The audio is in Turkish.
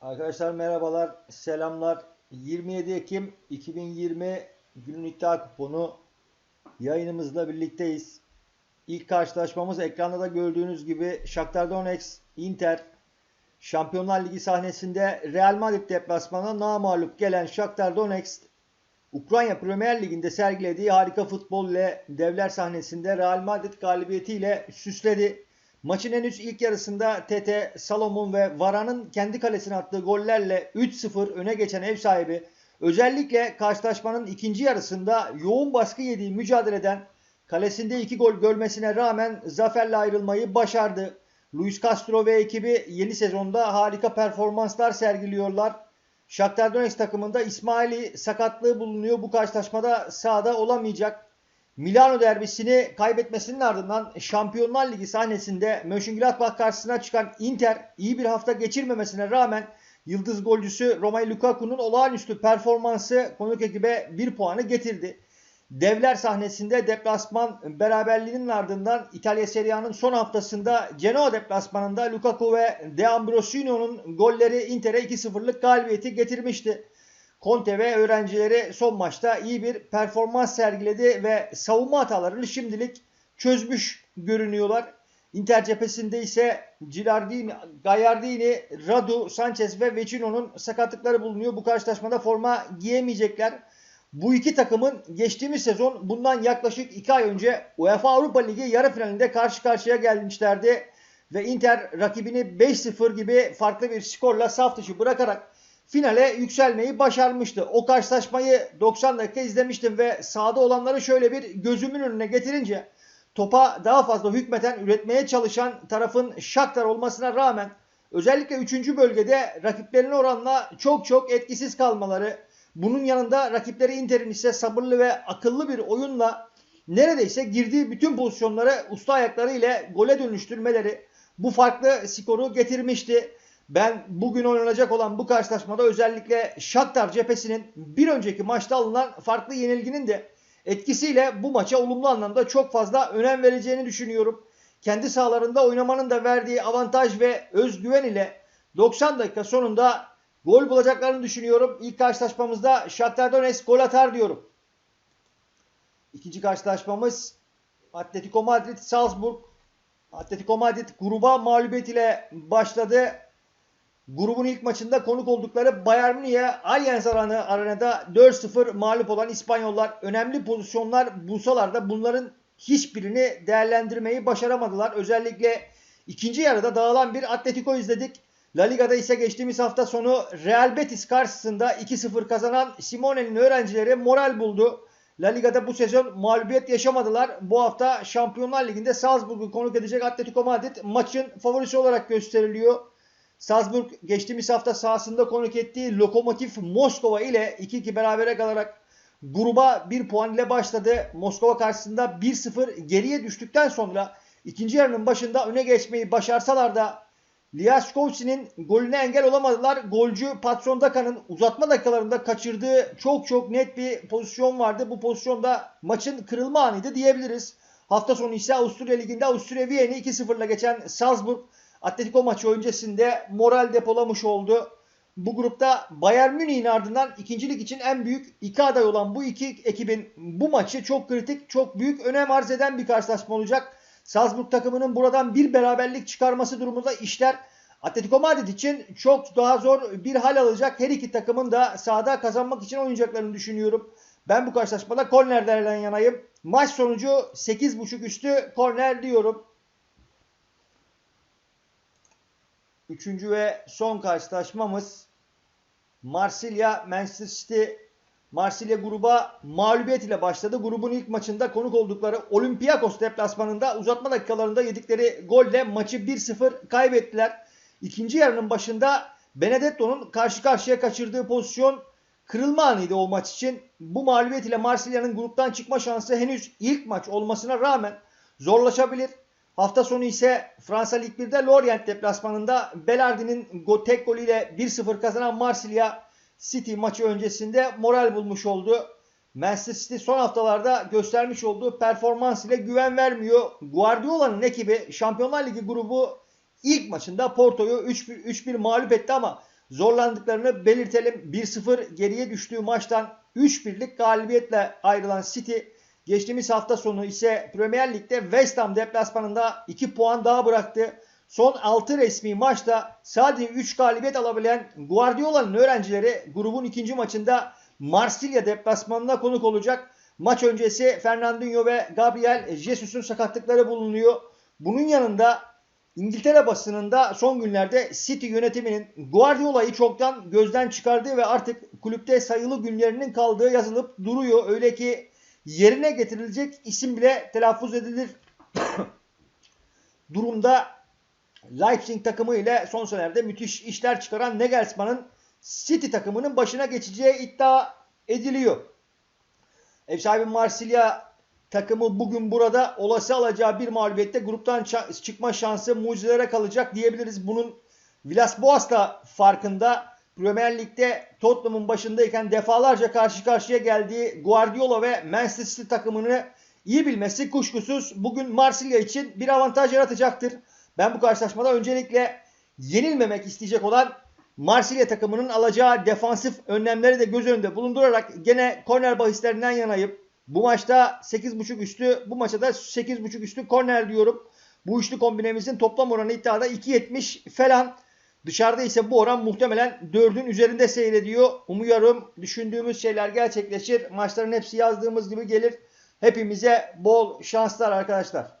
Arkadaşlar merhabalar, selamlar. 27 Ekim 2020 günün iddia kuponu yayınımızla birlikteyiz. İlk karşılaşmamız ekranda da gördüğünüz gibi Shakhtar Donetsk, Inter. Şampiyonlar Ligi sahnesinde Real Madrid deplasmanına namağlup gelen Shakhtar Donetsk, Ukrayna Premier Ligi'nde sergilediği harika futbol ile devler sahnesinde Real Madrid galibiyetiyle süsledi. Maçın henüz ilk yarısında Tete, Salomon ve Varan'ın kendi kalesine attığı gollerle 3-0 öne geçen ev sahibi özellikle karşılaşmanın ikinci yarısında yoğun baskı yediği mücadeleden kalesinde iki gol görmesine rağmen zaferle ayrılmayı başardı. Luis Castro ve ekibi yeni sezonda harika performanslar sergiliyorlar. Shakhtar Donetsk takımında İsmaili sakatlığı bulunuyor. Bu karşılaşmada sahada olamayacak. Milano derbisini kaybetmesinin ardından Şampiyonlar Ligi sahnesinde Mönchengladbach karşısına çıkan Inter iyi bir hafta geçirmemesine rağmen yıldız golcüsü Romelu Lukaku'nun olağanüstü performansı konuk ekibe bir puanı getirdi. Devler sahnesinde deplasman beraberliğinin ardından İtalya Serie A'nın son haftasında Genoa deplasmanında Lukaku ve De Ambrosino'nun golleri Inter'e 2-0'lık galibiyeti getirmişti. Conte ve öğrencileri son maçta iyi bir performans sergiledi ve savunma hatalarını şimdilik çözmüş görünüyorlar. Inter cephesinde ise Gilardini, Gayardini, Radu, Sanchez ve Vecino'nun sakatlıkları bulunuyor. Bu karşılaşmada forma giyemeyecekler. Bu iki takımın geçtiğimiz sezon bundan yaklaşık 2 ay önce UEFA Avrupa Ligi yarı finalinde karşı karşıya gelmişlerdi. Ve Inter rakibini 5-0 gibi farklı bir skorla saf dışı bırakarak finale yükselmeyi başarmıştı. O karşılaşmayı 90 dakika izlemiştim ve sahada olanları şöyle bir gözümün önüne getirince topa daha fazla hükmeten üretmeye çalışan tarafın Shakhtar olmasına rağmen özellikle 3. bölgede rakiplerine oranla çok çok etkisiz kalmaları, bunun yanında rakipleri Inter'in ise sabırlı ve akıllı bir oyunla neredeyse girdiği bütün pozisyonları usta ayakları ile gole dönüştürmeleri bu farklı skoru getirmişti. Ben bugün oynanacak olan bu karşılaşmada özellikle Shakhtar cephesinin bir önceki maçta alınan farklı yenilginin de etkisiyle bu maça olumlu anlamda çok fazla önem vereceğini düşünüyorum. Kendi sahalarında oynamanın da verdiği avantaj ve özgüven ile 90 dakika sonunda gol bulacaklarını düşünüyorum. İlk karşılaşmamızda Shakhtar Donetsk gol atar diyorum. İkinci karşılaşmamız Atletico Madrid Salzburg. Atletico Madrid gruba mağlubiyet ile başladı. Grubun ilk maçında konuk oldukları Bayern Münih'e Allianz Arena'da 4-0 mağlup olan İspanyollar önemli pozisyonlar bulsalar da bunların hiçbirini değerlendirmeyi başaramadılar. Özellikle ikinci yarıda dağılan bir Atletico izledik. La Liga'da ise geçtiğimiz hafta sonu Real Betis karşısında 2-0 kazanan Simone'nin öğrencileri moral buldu. La Liga'da bu sezon mağlubiyet yaşamadılar. Bu hafta Şampiyonlar Ligi'nde Salzburg'u konuk edecek Atletico Madrid maçın favorisi olarak gösteriliyor. Salzburg geçtiğimiz hafta sahasında konuk ettiği Lokomotiv Moskova ile 2-2 berabere kalarak gruba 1 puan ile başladı. Moskova karşısında 1-0 geriye düştükten sonra ikinci yarının başında öne geçmeyi başarsalar da Liaskovski'nin golüne engel olamadılar. Golcü Patron Daka'nın uzatma dakikalarında kaçırdığı çok çok net bir pozisyon vardı. Bu pozisyonda maçın kırılma anıydı diyebiliriz. Hafta sonu ise Avusturya Ligi'nde Avusturya Viyen'i 2-0'la geçen Salzburg Atletico maçı öncesinde moral depolamış oldu. Bu grupta Bayern Münih'in ardından ikincilik için en büyük iki aday olan bu iki ekibin bu maçı çok kritik, çok büyük önem arz eden bir karşılaşma olacak. Salzburg takımının buradan bir beraberlik çıkarması durumunda işler Atletico Madrid için çok daha zor bir hal alacak. Her iki takımın da sahada kazanmak için oynayacaklarını düşünüyorum. Ben bu karşılaşmada kornerlerden yanayım. Maç sonucu 8.5 üstü korner diyorum. Üçüncü ve son karşılaşmamız Marsilya Manchester City. Marsilya gruba mağlubiyet ile başladı. Grubun ilk maçında konuk oldukları Olympiakos deplasmanında uzatma dakikalarında yedikleri golle maçı 1-0 kaybettiler. İkinci yarının başında Benedetto'nun karşı karşıya kaçırdığı pozisyon kırılma anıydı o maç için. Bu mağlubiyet ile Marsilya'nın gruptan çıkma şansı henüz ilk maç olmasına rağmen zorlaşabilir. Hafta sonu ise Fransa Lig 1'de Lorient deplasmanında Belardi'nin tek golüyle 1-0 kazanan Marsilya City maçı öncesinde moral bulmuş oldu. Manchester City son haftalarda göstermiş olduğu performans ile güven vermiyor. Guardiola'nın ekibi Şampiyonlar Ligi grubu ilk maçında Porto'yu 3-1 mağlup etti ama zorlandıklarını belirtelim. 1-0 geriye düştüğü maçtan 3-1'lik galibiyetle ayrılan City geçtiğimiz hafta sonu ise Premier Lig'de West Ham deplasmanında 2 puan daha bıraktı. Son 6 resmi maçta sadece 3 galibiyet alabilen Guardiola'nın öğrencileri grubun ikinci maçında Marsilya deplasmanına konuk olacak. Maç öncesi Fernandinho ve Gabriel Jesus'un sakatlıkları bulunuyor. Bunun yanında İngiltere basınında son günlerde City yönetiminin Guardiola'yı çoktan gözden çıkardığı ve artık kulüpte sayılı günlerinin kaldığı yazılıp duruyor. Öyle ki yerine getirilecek isim bile telaffuz edilir durumda Leipzig takımı ile son senelerde müthiş işler çıkaran Nagelsmann'ın City takımının başına geçeceği iddia ediliyor. Ev sahibi Marsilya takımı bugün burada olası alacağı bir mağlubiyette gruptan çıkma şansı mucizelere kalacak diyebiliriz. Bunun Villas-Boas da farkında. Premier Lig'de Tottenham'ın başındayken defalarca karşı karşıya geldiği Guardiola ve Manchester City takımını iyi bilmesi kuşkusuz bugün Marsilya için bir avantaj yaratacaktır. Ben bu karşılaşmada öncelikle yenilmemek isteyecek olan Marsilya takımının alacağı defansif önlemleri de göz önünde bulundurarak gene korner bahislerinden yanayım. Bu maçta 8.5 üstü, bu maça da 8.5 üstü korner diyorum. Bu üçlü kombinemizin toplam oranı iddiada 2.70 falan. Dışarıda ise bu oran muhtemelen 4'ün üzerinde seyrediyor. Umuyorum düşündüğümüz şeyler gerçekleşir. Maçların hepsi yazdığımız gibi gelir. Hepimize bol şanslar arkadaşlar.